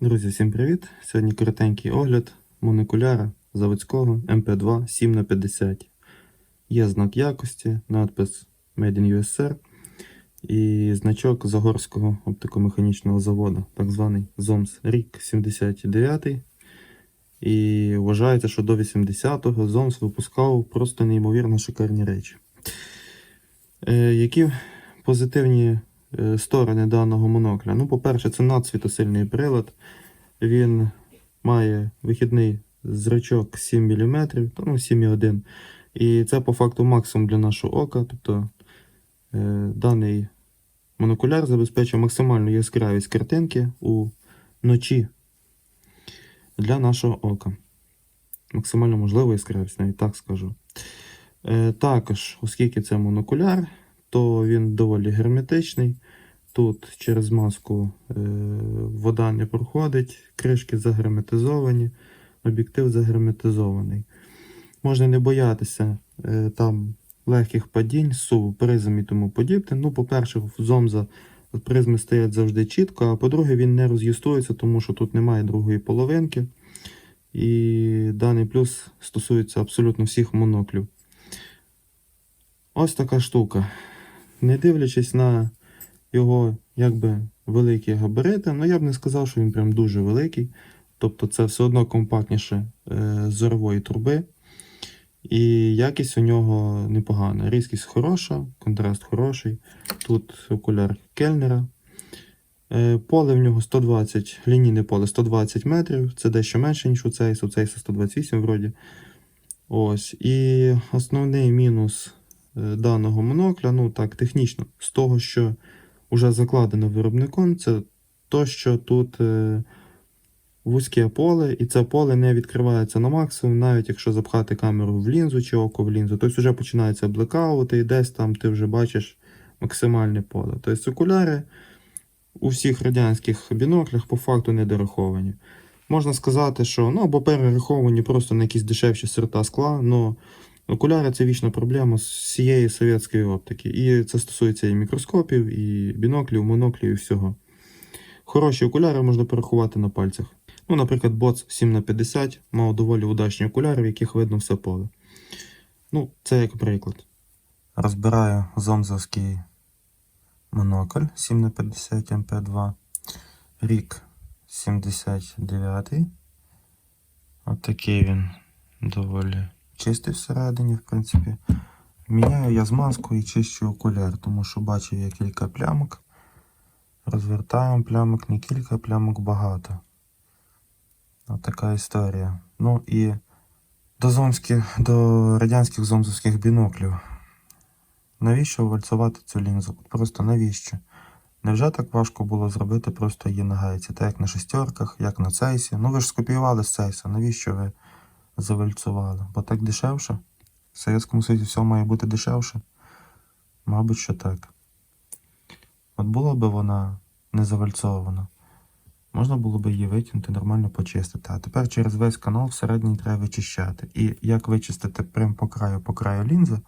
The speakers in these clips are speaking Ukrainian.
Друзі, всім привіт! Сьогодні коротенький огляд монокуляра заводського MP2 7х50. Є знак якості, надпис Made in USSR і значок Загорського оптикомеханічного заводу, так званий ZOMS рік 79. І вважається, що до 80-го ZOMS випускав просто неймовірно шикарні речі. Е, які позитивні сторони даного монокля? Ну, по-перше, це надсвітосильний прилад. Він має вихідний зрачок 7 мм, ну 7,1 І це по факту максимум для нашого ока. Тобто е, даний монокуляр забезпечує максимальну яскравість картинки у ночі для нашого ока. Максимально можливу яскравість, навіть так скажу. Е, також, оскільки це монокуляр, то він доволі герметичний. Тут через маску е, вода не проходить, кришки загерметизовані, об'єктив загерметизований. Можна не боятися е, там легких падінь, суву, призм і тому подібне. Ну, по-перше, в зомза призми стоять завжди чітко, а по-друге, він не роз'їстується, тому що тут немає другої половинки. І даний плюс стосується абсолютно всіх моноклів. Ось така штука. Не дивлячись на його якби великі габарити, ну я б не сказав, що він прям дуже великий. Тобто це все одно компактніше е, зорової труби. І якість у нього непогана. Різкість хороша, контраст хороший. Тут окуляр кельнера. Е, поле в нього 120, лінійне поле 120 метрів. Це дещо менше, ніж у цейсу. У цейсу 128 вроді. Ось. І основний мінус е, даного монокля, ну так, технічно, з того, що вже закладено виробником, це то, що тут е, вузьке поле, і це поле не відкривається на максимум, навіть якщо запхати камеру в лінзу чи око в лінзу. Тобто вже починається блекаути, і десь там ти вже бачиш максимальне поле. Тобто окуляри у всіх радянських біноклях по факту не дораховані. Можна сказати, що ну або перераховані просто на якісь дешевші сорта скла, але окуляри це вічна проблема з всієї совєтської оптики. І це стосується і мікроскопів, і біноклів, моноклів, і всього. Хороші окуляри можна порахувати на пальцях. Ну, наприклад, Bots 7х50 мав доволі удачні окуляри, в яких видно все поле. Ну, це як приклад. Розбираю зомзовський монокль 7х50 МП2. Рік 79. От він доволі чистий всередині, в принципі. Міняю я змазку і чищу окуляр, тому що бачив я кілька плямок. Розвертаємо плямок не кілька, плямок багато. От така історія. Ну і до зомських, до радянських зомзовських біноклів. Навіщо вальцувати цю лінзу? Просто навіщо? Невже так важко було зробити просто її на гайці, так як на шестерках, як на цейсі? Ну ви ж скопіювали з цейса, навіщо ви завальцували? Бо так дешевше? В Совєтському Союзі все має бути дешевше? Мабуть, що так. От була би вона не завальцована, можна було б її витягнути, нормально почистити. А тепер через весь канал всередині треба вичищати. І як вичистити прямо по краю, по краю лінзи,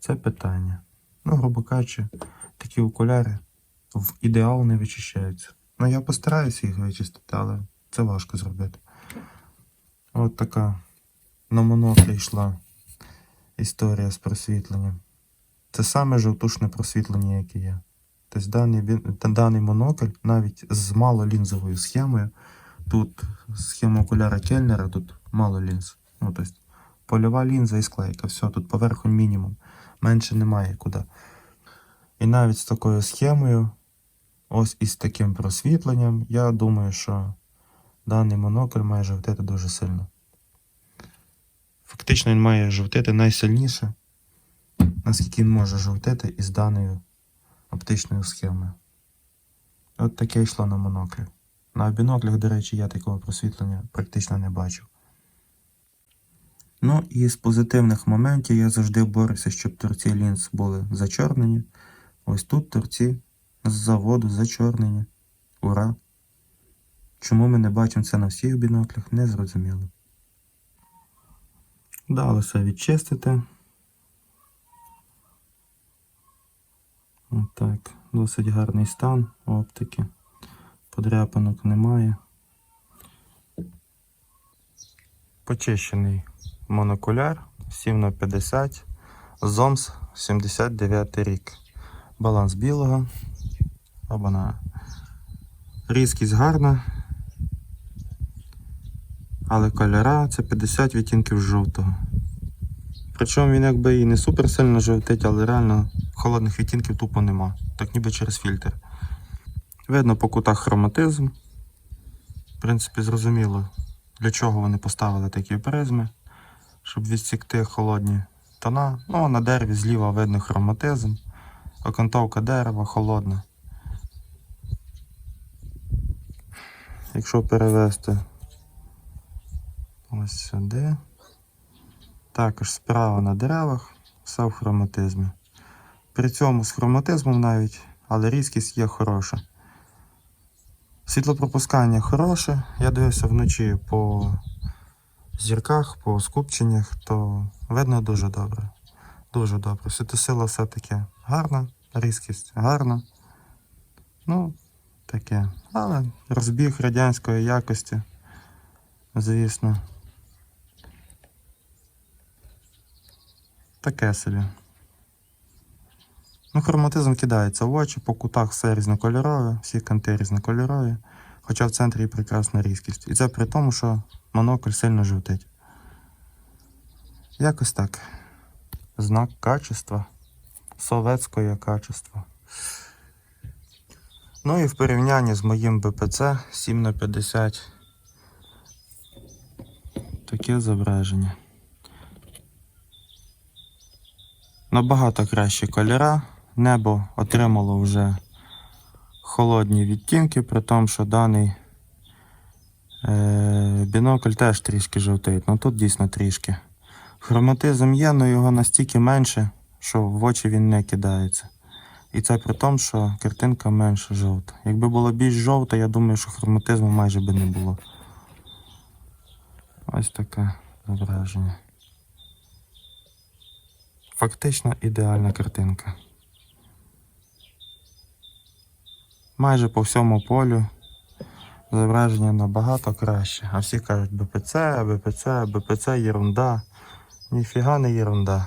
це питання. Ну, грубо кажучи, такі окуляри в ідеал не вичищаються. Ну, я постараюся їх вичистити, але це важко зробити. От така на моноклі йшла історія з просвітленням. Це саме жовтушне просвітлення, яке є. Тобто даний, даний монокль навіть з малолінзовою схемою. Тут схема окуляра Кельнера, тут мало лінз. Ну, тобто, польова лінза і склейка. Все, тут поверхонь мінімум. Менше немає куди. І навіть з такою схемою, ось із таким просвітленням, я думаю, що даний монокль має жовтити дуже сильно. Фактично він має жовтити найсильніше, наскільки він може жовтити із даною оптичною схемою. От таке йшло на моноклі. На біноклях, до речі, я такого просвітлення практично не бачив. Ну і з позитивних моментів я завжди борюся, щоб торці лінз були зачорнені. Ось тут торці з заводу зачорнені. Ура! Чому ми не бачимо це на всіх біноклях, не зрозуміло. Вдалося відчистити. Отак, досить гарний стан оптики. Подряпанок немає. Почищений монокуляр 7х50, ЗОМС 79 рік. Баланс білого. Обана. Різкість гарна, але кольора це 50 відтінків жовтого. Причому він якби і не супер сильно жовтить, але реально холодних відтінків тупо нема. Так ніби через фільтр. Видно по кутах хроматизм. В принципі, зрозуміло, для чого вони поставили такі призми, щоб відсікти холодні тона. Ну, на дереві зліва видно хроматизм, окантовка дерева холодна. Якщо перевести ось сюди, також справа на деревах, все в хроматизмі. При цьому з хроматизмом навіть, але різкість є хороша. Світлопропускання хороше. Я дивився вночі по зірках, по скупченнях, то видно дуже добре. Дуже добре. Світосила все-таки гарна, різкість гарна. Ну, таке. Але розбіг радянської якості, звісно. Таке собі. Ну, хроматизм кидається в очі, по кутах все різнокольорове, всі канти різнокольорові, хоча в центрі прекрасна різкість. І це при тому, що монокль сильно жовтить. Якось так. Знак качества. Советське качество. Ну і в порівнянні з моїм БПЦ 7 на 50 таке зображення. Набагато кращі кольора. Небо отримало вже холодні відтінки, при тому, що даний е, бінокль теж трішки жовтить. Ну тут дійсно трішки. Хроматизм є, але його настільки менше, що в очі він не кидається. І це при тому, що картинка менше жовта. Якби було більш жовта, я думаю, що хроматизму майже би не було. Ось таке зображення. Фактично ідеальна картинка. Майже по всьому полю зображення набагато краще. А всі кажуть БПЦ, БПЦ, БПЦ єрунда. Ніфіга не єрунда.